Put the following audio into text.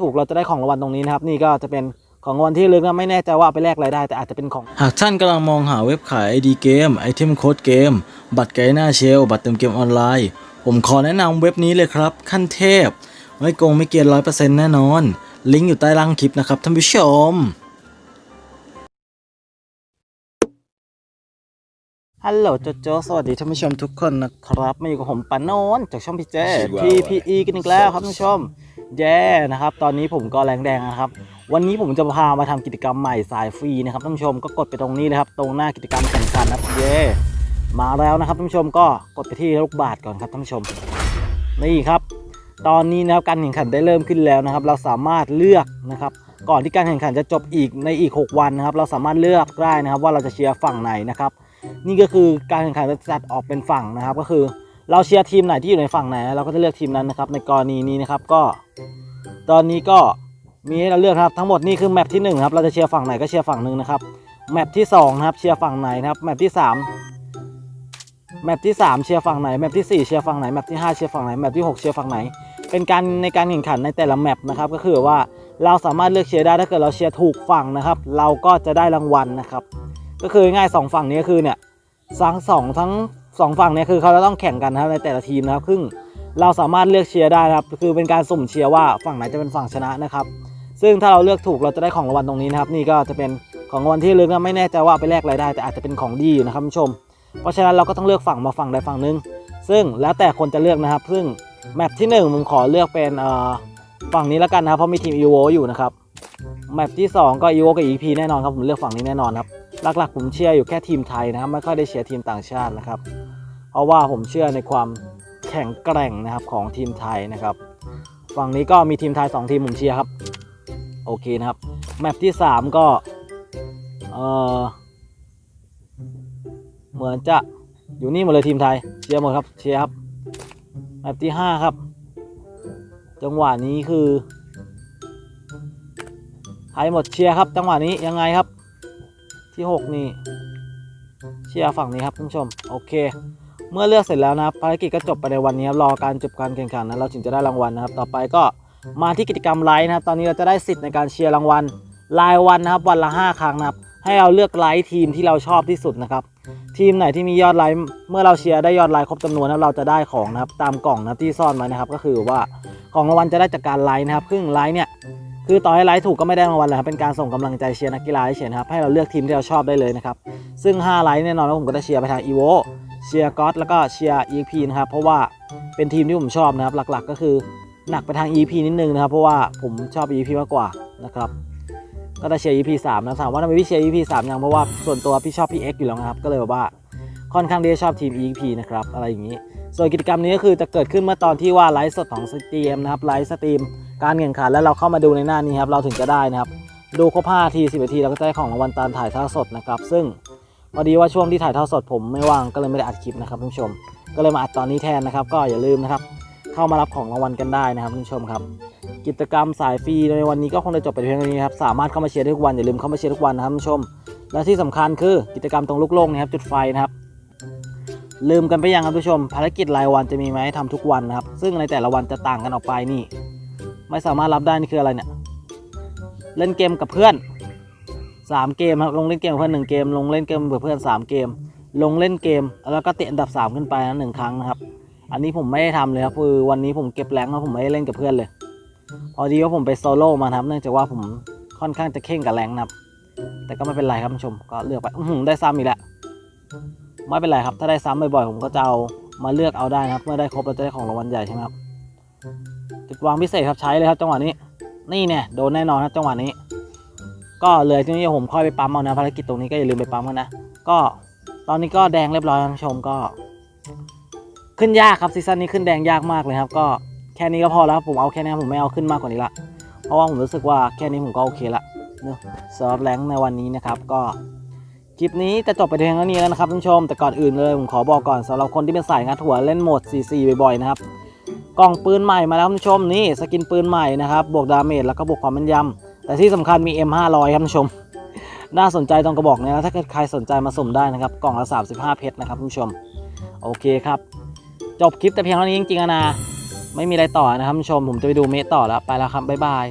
ถูกเราจะได้ของรางวัลตรงนี้นะครับ นี่ก็จะเป็นของรางวัลที่ลึกนะไม่แน่ใจว่าเอาไปแลกอะไรได้ แต่อาจจะเป็นของ หากท่านกำลังมองหาเว็บขาย ID เกมไอเทมโค้ดเกม บัตรไกด์หน้าเชลบัตรเติมเกมออนไลน์ ผมขอแนะนำเว็บนี้เลยครับ ขั้นเทพ ไม่โกงไม่เกียนร้อยเปอร์เซ็นต์แน่นอน ลิงก์อยู่ใต้ล่างคลิปนะครับท่านผู้ชมฮัลโหลโจโจสวัสดีท่านผู้ชมทุกคนนะครับมาอยู่กับผมปานโนนจากช่องพี่เจ PPE กันอีกแล้วครับท่านผู้ชม แย่นะครับ ตอนนี้ผมก็แรงแดงนะครับ วันนี้ผมจะพามาทำกิจกรรมใหม่สายฟรีนะครับท่านผู้ชมก็กดไปตรงนี้เลยครับ ตรงหน้ากิจกรรมแข่งขันนะครับเย่มาแล้วนะครับท่านผู้ชมก็กดไปที่ลูกบาทก่อนครับท่านผู้ชมนี่ครับ ตอนนี้นะครับการแข่งขันได้เริ่มขึ้นแล้วนะครับ เราสามารถเลือกนะครับ ก่อนที่การแข่งขันจะจบอีกในอีก 6 วันนะครับ เราสามารถเลือกได้นะครับว่าเราจะเชียร์ฝั่งไหนนะครับ นี่ก็คือการแข่งขันจะจัดออกเป็นฝั่งนะครับก็คือ เราเชียร์ทีมไหนที่อยู่ในฝั่งไหน เราก็จะเลือกทีมนั้นนะครับ ในกรณีนี้นะครับก็ ตอนนี้ก็มีให้เราเลือกครับทั้งหมดนี่คือแมปที่1ครับเราจะเชียร์ฝั่งไหนก็เชียร์ฝั่งหนึ่งนะครับแมปที่2นะครับเชียร์ฝั่งไหนนะครับแมปที่ 3 แมปที่ 3 เชียร์ฝั่งไหนแมปที่ 4 เชียร์ฝั่งไหนแมปที่ 5 เชียร์ฝั่งไหนแมปที่ 6 เชียร์ฝั่งไหน เป็นการในการแข่งขันในแต่ละแมปนะครับก็คือว่าเราสามารถเลือกเชียร์ได้ถ้าเกิดเราเชียร์ถูกฝั่งนะครับ เราก็จะได้รางวัลนะครับ ก็คือง่ายสองฝั่งนี้ก็คือเนี่ยทั้งสองทั้ง สองฝั่งเนี่ยคือเขาจะต้องแข่งกันนะครับในแต่ละทีมนะครับซึ่งเราสามารถเลือกเชียร์ได้นะครับ คือเป็นการสุ่มเชียร์ว่าฝั่งไหนจะเป็นฝั่งชนะนะครับ ซึ่งถ้าเราเลือกถูกเราจะได้ของรางวัลตรงนี้นะครับ นี่ก็จะเป็นของรางวัลที่ลึกนะไม่แน่ใจว่าไปแลกอะไรได้ แต่อาจจะเป็นของดีอยู่นะครับคุณผู้ชม เพราะฉะนั้นเราก็ต้องเลือกฝั่งมาฝั่งใดฝั่งหนึ่งซึ่งแล้วแต่คนจะเลือกนะครับ ซึ่งแมปที่หนึ่งผมขอเลือกเป็นเอ่อฝั่งนี้แล้วกันนะครับเพราะมีทีมอีโวอยู่นะครับแมปที่สองก็อีโวกับอีพีแน่นอนครับผมเลือกฝั่งนี้แน่นอนครับหลักๆผมเชียร์อยู่แค่ทีมไทยนะครับไม่ค่อยได้เชียร์ทีมต่างชาตินะครับ เพราะว่าผมเชื่อในความแข็งแกร่งนะครับของทีมไทยนะครับ ฝั่งนี้ก็มีทีมไทย 2 ทีมผมเชียร์ครับ โอเคนะครับ แมปที่ 3 ก็เออเหมือนจะอยู่นี่หมดเลยทีมไทยเชียร์หมดครับเชียร์ครับแมปที่ 5 ครับ จังหวะนี้คือไทยหมดเชียร์ครับ จังหวะนี้ยังไงครับที่ 6 นี่ เชียร์ฝั่งนี้ครับท่านผู้ชม โอเค เมื่อเลือกเสร็จแล้วนะครับภารกิจก็จบไปในวันนี้รอการจบการแข่งขันนะเราถึงจะได้รางวัลนะครับ ต่อไปก็มาที่กิจกรรมไลฟ์นะครับ ตอนนี้เราจะได้สิทธิ์ในการเชียร์รางวัลรายวันนะครับ วันละ 5 ครั้งนะครับ ให้เราเลือกไลฟ์ทีมที่เราชอบที่สุดนะครับ ทีมไหนที่มียอดไลค์เมื่อเราเชียร์ได้ยอดไลค์ครบจำนวนนะเราจะได้ของนะครับ ตามกล่องนะที่ซ่อนไว้นะครับ ก็คือว่าของรางวัลจะได้จากการไลค์นะครับซึ่งไลค์เนี่ยคือต่อให้ไลค์ถูกก็ไม่ได้รางวัลเลยครับเป็นการส่งกำลังใจเชียร์นักกีฬาเฉยๆครับให้เราเลือกทีมที่เราชอบได้เลยนะครับ ซึ่ง 5 ไลค์แน่นอนว่าผมก็จะเชียร์ไปทางอีโว เชียร์ก็อตแล้วก็เชียร์ EP นะครับ เพราะว่าเป็นทีมที่ผมชอบนะครับ หลักๆ ก็คือหนักไปทาง EP นิดนึงนะครับ เพราะว่าผมชอบ EP มากกว่านะครับ ก็จะเชียร์ EP 3นะถามว่าทำไมพี่เชียร์ EP 3ยังเพราะว่าส่วนตัวพี่ชอบพี่ X อยู่แล้วนะครับ ก็เลยแบบว่าค่อนข้างที่จะชอบทีม EP นะครับอะไรอย่างนี้ ส่วนกิจกรรมนี้ก็คือจะเกิดขึ้นเมื่อตอนที่ว่าไลฟ์สดของสตรีมนะครับไลฟ์สตรีมการแข่งขันแล้วเราเข้ามาดูในหน้านี้ครับเราถึงจะได้นะครับ ดูครบ5ที10นาทีเราก็จะได้ของรางวัลตามถ่ายทอดสดนะครับ ซึ่ง พอดีว่าช่วงที่ถ่ายทอดสดผมไม่ว่างก็เลยไม่ได้อัดคลิปนะครับท่านผู้ชม ก็เลยมาอัดตอนนี้แทนนะครับ ก็อย่าลืมนะครับ เข้ามารับของรางวัลกันได้นะครับท่านผู้ชมครับ กิจกรรมสายฟรีในวันนี้ก็คงจะจบไปเพียงเท่านี้ครับสามารถเข้ามาเชียร์ทุกวันอย่าลืมเข้ามาเชียร์ทุกวันนะครับท่านผู้ชม และที่สำคัญคือกิจกรรมตรงลูกโลกนะครับจุดไฟนะครับลืมกันไปยังครับท่านผู้ชม ภารกิจรายวันจะมีไหมาให้ทำทุกวันนะครับ ซึ่งในแต่ละวันจะต่างกันออกไปนี่ ไม่สามารถรับได้นี่คืออะไรเนี่ย เล่นเกมกับเพื่อน 3เกมครับลงเล่นเกมกับเพื่อนหนึ่งเกม ลงเล่นเกมกับเพื่อน3เกม ลงเล่นเกม แล้วก็ติดอันดับ3ขึ้นไปนะหนึ่งครั้งนะครับ อันนี้ผมไม่ได้ทำเลยครับคือวันนี้ผมเก็บแรงแล้วผมไม่ได้เล่นกับเพื่อนเลย พอดีว่าผมไปโซโล่มานะครับเนื่องจากว่าผมค่อนข้างจะเข่งกับแรงนะครับ แต่ก็ไม่เป็นไรครับท่านผู้ชมก็เลือกไปอื้อหือได้ซ้ำอีกแล้วไม่เป็นไรครับ ถ้าได้ซ้ำบ่อยๆผมก็จะเอามาเลือกเอาได้นะครับ เมื่อได้ครบเราจะได้ของรางวัลใหญ่ใช่ไหมครับจุดวางพิเศษครับใช้เลยครับจังหวะนี้ นี่เนี่ยโดนแน่นอนครับจังหวะนี้ ก็เลยที่นี่ผมค่อยไปปั๊มเอานะภารกิจตรงนี้ก็อย่าลืมไปปั๊มกันนะ ก็ตอนนี้ก็แดงเรียบร้อยท่านผู้ชมก็ ขึ้นยากครับซีซั่นนี้ขึ้นแดงยากมากเลยครับ ก็แค่นี้ก็พอแล้วผมเอาแค่นี้ผมไม่เอาขึ้นมากกว่านี้ละเพราะว่าผมรู้สึกว่าแค่นี้ผมก็โอเคละเนอะสำหรับแรงในวันนี้นะครับ ก็คลิปนี้จะจบไปเพียงเท่านี้แล้วนะครับท่านผู้ชมแต่ก่อนอื่นเลยผมขอบอกก่อนสำหรับคนที่เป็นสายงัดหัวเล่นโหมด CC บ่อยๆนะครับกล่องปืนใหม่มาแล้วท่านผู้ชมนี่สกินปืนใหม่นะครับบวกดาเมจแล้วก็บวกความแม่นยำ แต่ที่สำคัญมี M500 ครับท่านผู้ชม น่าสนใจตรงกระบอกนี้นะถ้าเกิดใครสนใจมาสุ่มได้นะครับ กล่องละ 35 เพชรนะครับท่านผู้ชม โอเคครับ จบคลิปแต่เพียงเท่านี้จริงๆนะ ไม่มีอะไรต่อนะครับท่านผู้ชม ผมจะไปดูเมตต่อแล้ว ไปแล้วครับ บ๊ายบาย